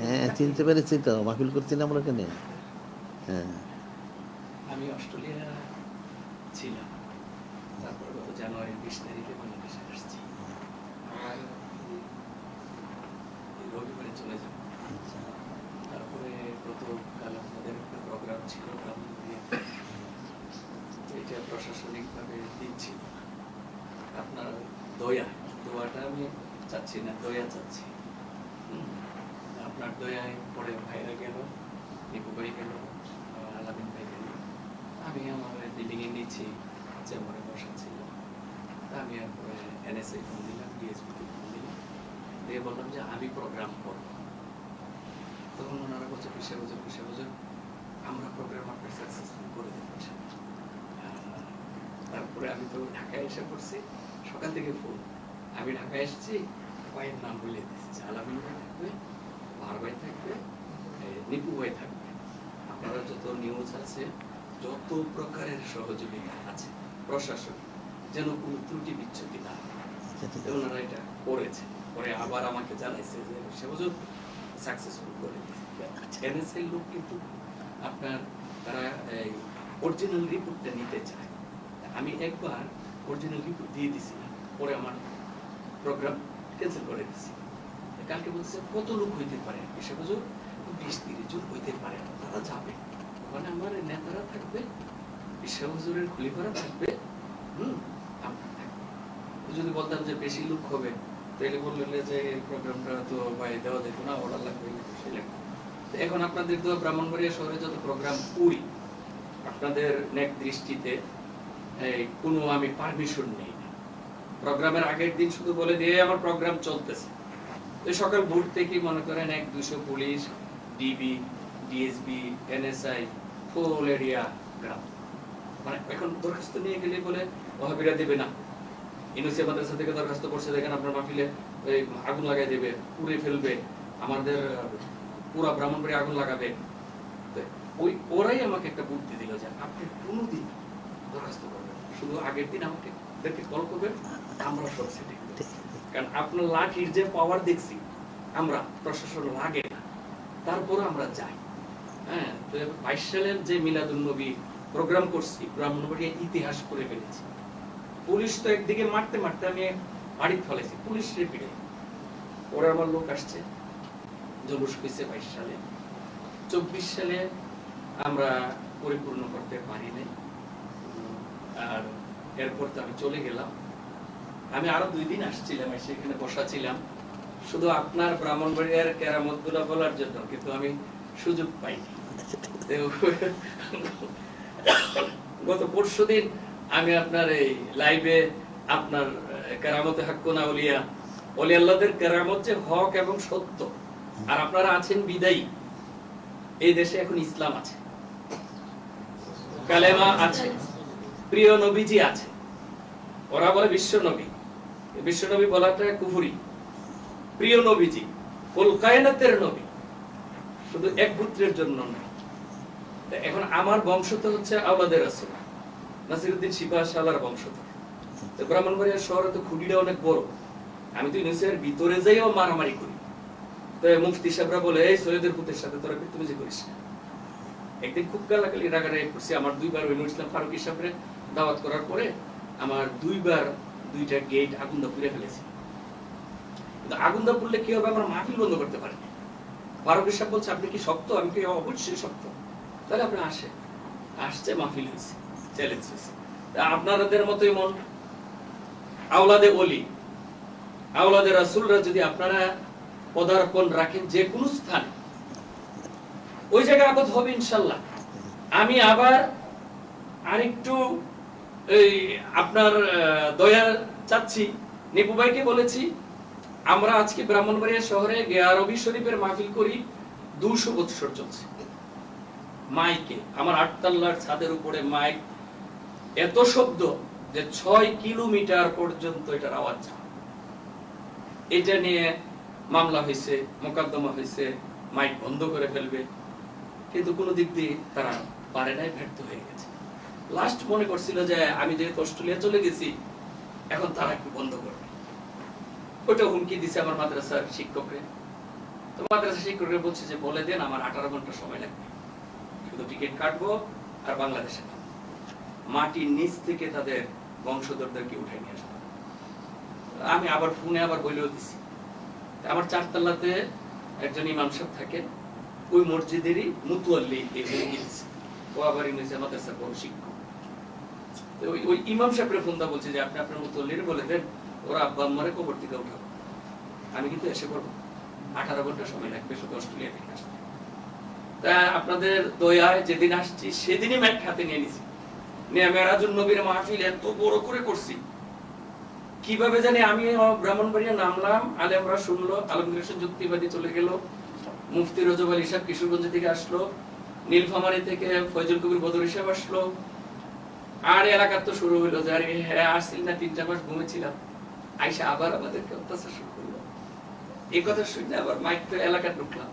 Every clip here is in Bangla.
হ্যাঁ চিনতে পেরেছি তো মাহফিল করছি না আমরা ওখানে হ্যাঁ। আমি অস্ট্রেলিয়া ছিলাম। তারপর গত জানুয়ারি বিশ তারিখে বাংলাদেশে আসছি। আর রবিবারে চলে যাব। আচ্ছা। তারপরে গতকাল একটা প্রোগ্রাম ছিল এটা প্রশাসনিকভাবে দিচ্ছি। আপনার দয়া দোয়াটা আমি চাচ্ছি না দয়া চাচ্ছি। আপনার দয়ায় পরে ভাইরা গেল নিপু ভাই গেল আলামিন ভাই গেল আমি আমার বিল্ডিং এর নিচে চেম্বারে বসা ছিল আমি এরপরে এনএসআই ফোন দিলাম ডিএসপি কে ফোন দিলাম দিয়ে বললাম যে আমি প্রোগ্রাম করব তখন ওনারা বলছে পিসে হুজুর পিসে হুজুর আমরা প্রোগ্রাম আপনার সাকসেসফুল করে দেবো তারপরে আমি তো ঢাকায় এসে পড়ছি সকাল থেকে ফোন আমি ঢাকায় এসেছি ভাইয়ের নাম বলে দিচ্ছি আলামিন ভাই থাকবে ভাই থাকবে নিপু ভাই থাকবে আপনারা যত নিউজ আছে যত প্রকারের সহযোগিতা আছে প্রশাসন যেন কোনো ত্রুটি বিচ্ছুতি না। ওনারা এটা করেছে পরে আবার আমাকে জানাইছে যে সে হুজুর সাকসেসফুল করে এনএসএল লোক কিন্তু আপনার তারা এই অরিজিনাল রিপোর্টটা নিতে চায় আমি একবার অরিজিনাল রিপোর্ট দিয়ে দিছিলাম পরে আমার প্রোগ্রাম ক্যান্সেল করে দিছি কালকে বলছে কত লোক হইতে পারে? সে হুজুর, বিশ, তিরিশ জন হইতে পারে তারা যাবে। ওখানে আমার নেতারা থাকবে বিশ্ব হুজুরের খুলিফারা থাকবে। হুম। যদি বলতাম যে বেশি লোক হবে তাহলে বললেন যে এই প্রোগ্রামটা তো দেওয়া যেত না, অর্ডার লাগবে এখন আপনাদের তো ব্রাহ্মণবাড়িয়া শহরে যত প্রোগ্রাম করি, আপনাদের নেক দৃষ্টিতে কোনো আমি পারমিশন নেই। প্রোগ্রামের আগের দিন শুধু বলে দিয়ে আমার প্রোগ্রাম চলতেছে। সকাল ভোর থেকে মনে করেন এক দুশো police, DB DSB NSI full area গ্রাম। মানে এখন দরখাস্ত নিয়ে গেলে বলে ওহাবিরা দেবে না। ইউনিভার্সিটি মাদ্রাসা থেকে দরখাস্ত করছে, দেখেন আপনার আগুন লাগাই দেবে, পুড়ে ফেলবে, আমাদের পুরা ব্রাহ্মণবাড়ি আগুন লাগাবে। ওই ওরাই আমাকে একটা বুদ্ধি দিল যে আপনি কোনোদিন দরখাস্ত করবেন শুধু আগের দিন আমাকে দেখে কল করবেন, আমরা সব সেটিং। কারণ আপনার লাঠির যে পাওয়ার দেখছি, আমরা প্রশাসন লাগে না। তারপরে আমরা যাই। হ্যাঁ বাইশ সালের যে প্রোগ্রাম করছি ব্রাহ্মণবাড়িয়া ইতিহাস করে ফেলেছি। পুলিশ তো একদিকে মারতে মারতে আমি পুলিশ রেপিডে ওরা আমার লোক আসছে, জলুস হয়েছে বাইশ সালে। চব্বিশ সালে আমরা পরিপূর্ণ করতে পারি নাই। আর এরপর তো আমি চলে গেলাম। আমি আরও দুই দিন আসছিলাম, এসে এখানে বসা ছিলাম শুধু আপনার ব্রাহ্মণবাড়িয়ার কেরামতগুলা বলার জন্য, কিন্তু আমি সুযোগ পাইনি। গত পরশু দিন আমি আপনার এই লাইভে আপনার কেরামতে হাক্কুনা উলিয়া অলি আল্লাহদের কেরামত যে হক এবং সত্য, আর আপনারা আছেন বিদায়ী। এই দেশে এখন ইসলাম আছে। কালেমা আছে। প্রিয় নবীজি আছে। ওরা বলে বিশ্ব নবী। বিশ্ব নবী বলাটা কুফুরি। প্রিয় নবীজি, কুল কায়নাতের নবী। শুধু এক পুত্রের জন্য নয় এখন আমার বংশ তো হচ্ছে আওলাদের রাসূল। নাসিরউদ্দিন শিপা শালার বংশ তো ব্রাহ্মণবাড়িয়া শহরে তো খুঁটিটা অনেক বড়। আমি তো ইউনিভার্সিটির ভিতরে যাইও মারামারি করি। তো মুফতি সাহেবরা বলে, এই সৈয়দের পুতের সাথে তোরা তুমি যে করিস একদিন খুব গালাগালি, রাগারাগি করছি। আমার দুইবার ইসলাম ফারুক সাহেবরে দাওয়াত করার পরে আমার দুইবার দুইটা গেট আগুন দা পুড়ে ফেলেছি। কিন্তু আগুন দা পুড়লে কি হবে? আমার মাহফিল বন্ধ করতে পারে ফারুক সাহেব বলছে, আপনি কি শক্ত? আমি কি অবশ্যই শক্ত? তাহলে আপনি আসে আসছে, মাহফিল হয়েছে চ্যালেঞ্জ হয়েছে। আপনাদের মতোই মন আওলাদে অলি আওলাদে রাসূলরা যদি আপনারা পদার্পণ রাখেন যে কোনো স্থানে, ওই জায়গায় আবাদ হবে ইনশাল্লাহ। আমি আবার আরেকটু এই আপনার দয়া চাচ্ছি। নিপু ভাইকে বলেছি, আমরা আজকে ব্রাহ্মণবাড়িয়া শহরে গেয়া রবি শরীফের মাহফিল করি, দুশো বৎসর চলছে। মাইকে, আমার আটতলার ছাদের উপরে মাইক। এত শব্দ যে ছয় কিলোমিটার পর্যন্ত এটার আওয়াজ যায়। এটা নিয়ে মামলা হয়েছে, মোকদ্দমা হয়েছে, মাইক বন্ধ করে ফেলবে। কিন্তু কোনো দিক দিয়ে তারা পারে নাই ব্যর্থ হয়ে গেছে। লাস্ট মনে করছিল যে আমি যেহেতু অস্ট্রেলিয়া চলে গেছি এখন তারা একটু বন্ধ করবে ওটা হুমকি দিছে আমার মাদ্রাসার শিক্ষকরে তো মাদ্রাসা শিক্ষকরা বলছে যে বলে দেন আমার আঠারো ঘণ্টা সময় লাগবে শুধু টিকিট কাটবো আর বাংলাদেশে মাটির নিচ থেকে তাদের বংশধরদেরকে উঠে নিয়ে আসব আমি আবার ফোনে আবার বলেও দিছি আমার চারতলাতে একজন ইমাম সাহেব থাকেন ওই মসজিদেরই মুতুয়াল্লি ও আবার ইংরেজি মাদ্রাসার বড় শিক্ষক ওই ইমাম সাহেবের বলছে যে আপনি আপনার বলে দেন, ওরা আব্বা আম্মারে কবর থেকে উঠাবো আমি কিন্তু এসে পড়ব। আঠারো ঘণ্টা সময় লাগবে, শুধু অস্ট্রেলিয়া থেকে আসতে। তা আপনাদের দয়ায় যেদিন আসছি, সেদিনই ম্যাট নিয়ে নিছি। নিয়ে নবীর মাহফিল এত বড় করে করছি। কীভাবে জানি আমি ব্রাহ্মণবাড়িয়া নামলাম, আলেমরা শুনলো, আলমগীর যুক্তিবাদী চলে গেল, মুফতি রজব আলী সাহেব কিশোরগঞ্জ থেকে আসলো, নীলফামারী থেকে ফয়জুল কবির বদর সাহেব আসলো আর এলাকার তো শুরু হইল যে হ্যাঁ আসছিল না তিন চার মাস ঘুমেছিলাম। আইসা আবার আমাদেরকে অত্যাচার শুরু করল। এই কথা শুনে আবার মাইক তো এলাকা ঢুকলাম।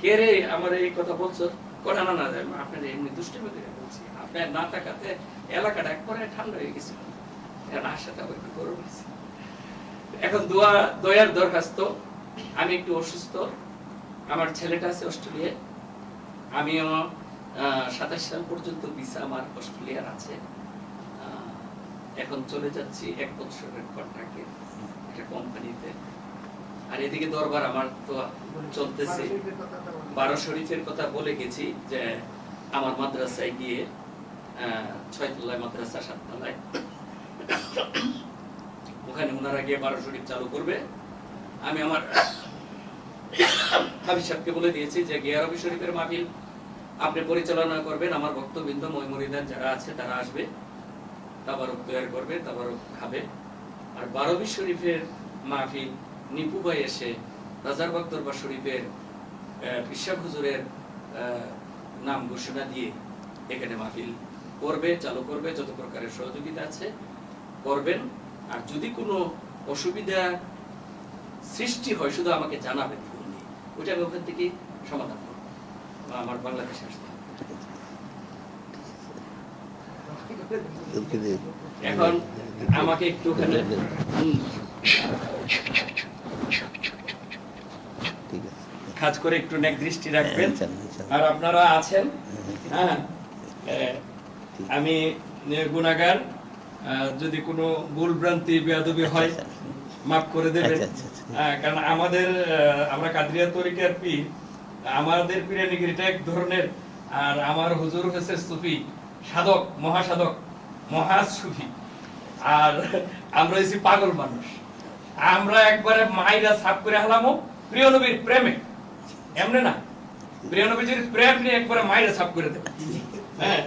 কে রে আমার এই কথা বলছো? কোনা না না আপনার এমনি দুষ্টিমি করে বলছি। আপনার না থাকাতে এলাকাটা একবারে ঠান্ডা হয়ে গেছিল এখন আশাটা আবার একটু গরম হয়েছে। এখন দোয়া, দয়ার দরখাস্ত। আমি একটু অসুস্থ। আমার ছেলেটা আছে অস্ট্রেলিয়ায়। আমিও সাতাশ সাল পর্যন্ত ভিসা আমার অস্ট্রেলিয়ার আছে। এখন চলে যাচ্ছি এক বছরের কন্ট্রাক্টে একটা কোম্পানিতে আর এদিকে দরবার আমার তো চলতেছে। বারো শরীফের কথা বলে গেছি যে আমার মাদ্রাসায় গিয়ে আহ, ছয়তলায় মাদ্রাসা সাততলায় ওখানে ওনারা গিয়ে বারো শরীফ চালু করবে। আমি আমার হাবিব সাহেবকে বলে দিয়েছি যে গিয়ারবি শরীফের মাহফিল আপনি পরিচালনা করবেন আমার ভক্তবৃন্দ মহিমরিদান যারা আছে, তারা আসবে। তাবারক তৈরি করবে, তাবারক খাবে। আর বারবি শরীফের মাহফিল নিপু ভাই এসে, রাজার বক্তরবা শরীফের পিসাব হুজুরের নাম ঘোষণা দিয়ে এখানে মাহফিল করবে, চালু করবে, যত প্রকারের সহযোগিতা আছে করবেন। আর যদি কোনো অসুবিধা সৃষ্টি হয়, শুধু আমাকে জানাবেন ওইটা আমি ওখান থেকে সমাধান আমার বাংলাদেশে আসতে। এখন আমাকে করে একটু নেক দৃষ্টি রাখবেন। ইনশাল্লাহ। আর আপনারা আছেন? হ্যাঁ। এ, আমি গুণাগার যদি কোনো ভুল ভ্রান্তি বেয়াদবি হয় মাফ করে দেবেন। আচ্ছা, আচ্ছা, আচ্ছা। হ্যাঁ, কারণ আমাদের আমরা কাদরিয়া তরিকার পীর। আমাদের পীরের নিগরিটা এক ধরনের, আর আমার হুজুর হচ্ছে সুফি, সাধক, মহাসাধক মহা সুফি আর আমরা হচ্ছি পাগল মানুষ। আমরা একবারে মাইরা সাফ করে হালামো, প্রিয় নবীর প্রেমে। এমনি না? প্রিয় নবীজির প্রেম নিয়ে একবারে মাইরা সাফ করে দেবে। হ্যাঁ?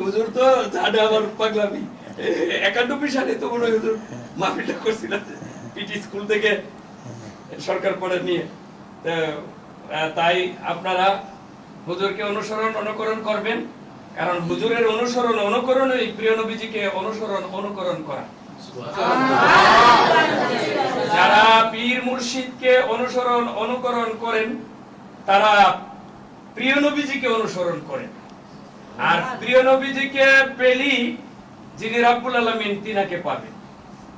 হুজুর তো জানে আমার পাগলামি। একানব্বই সালে তো মনে হয় হুজুর মাহফিলটা করছিলাম পিটি স্কুল থেকে সরকার পড়ে নিয়ে। তাই আপনারা হুজুরকে অনুসরণ অনুকরণ করবেন। কারণ হুজুরের অনুসরণ অনুকরণ এই প্রিয় নবীজিকে অনুসরণ অনুকরণ করা। যারা পীর মুর্শিদকে অনুসরণ অনুকরণ করেন, তারা প্রিয় নবীজিকে অনুসরণ করেন। আর প্রিয় নবীজিকে পেলি যিনি রাব্বুল আলামিন তিনাকে পাবেন।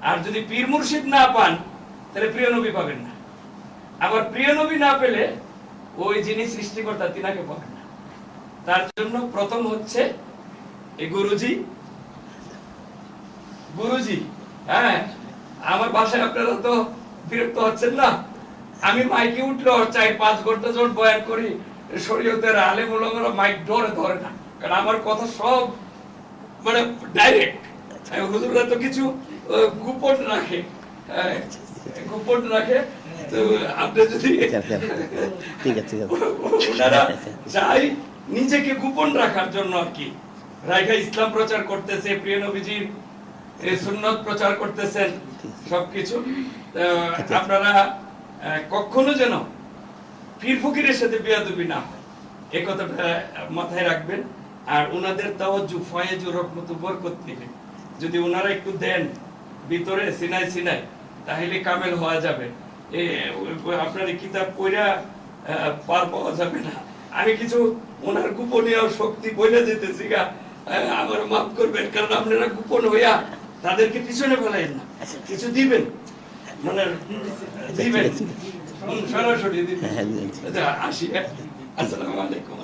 আর যদি পীর মুর্শিদ না পান, তাহলে প্রিয় নবী পাবেন না। আবার প্রিয় নবী না পেলে ওই যিনি সৃষ্টিকর্তা তিনাকে পাবেন তার জন্য প্রথম হচ্ছে এই গুরুজি। গুরুজি হ্যাঁ আমার বাসায় আপনারা তো বিরক্ত হচ্ছেন না? আমি মাইকে উঠল চাই পাঁচ ঘণ্টা যখন বয়ান করি শরীয়তের আলেম ওলামারা মাইক ধরে ধরে না। কারণ আমার কথা সব মানে ডাইরেক্ট হুজুররা তো কিছু গোপন রাখে। হ্যাঁ, গোপন রাখে। আপনি যদি আচ্ছা, আচ্ছা। ঠিক আছে। ওনারা চাই নিজেকে গোপন রাখার জন্য আর কি। রাইখা ইসলাম প্রচার করতেছে প্রিয় নবীজির সুন্নত প্রচার করতেছেন সবকিছু। আপনারা কখনো যেন পীর ফকিরের সাথে বেয়াদবি না হয়। কথাটা মাথায় রাখবেন। আর ওনাদের তাওয়াজ্জু ফয়েজু রহমত বরকত নেবেন যদি ওনারা একটু দেন ভিতরে সিনাই সিনাই তাহলে কামেল হওয়া যাবে। এ আপনার কিতাব পড়া পার পাওয়া যাবে না আমি কিছু ওনার গোপনীয় শক্তি বইলে যেতেছি গা আমার মাফ করবেন কারণ আপনারা গোপন হইয়া তাদেরকে পিছনে ফেলাইন না কিছু দিবেন মানে দিবেন। হুম, সরাসরি দিবেন হ্যাঁ। আচ্ছা, আসি হ্যাঁ। আসসালামু আলাইকুম।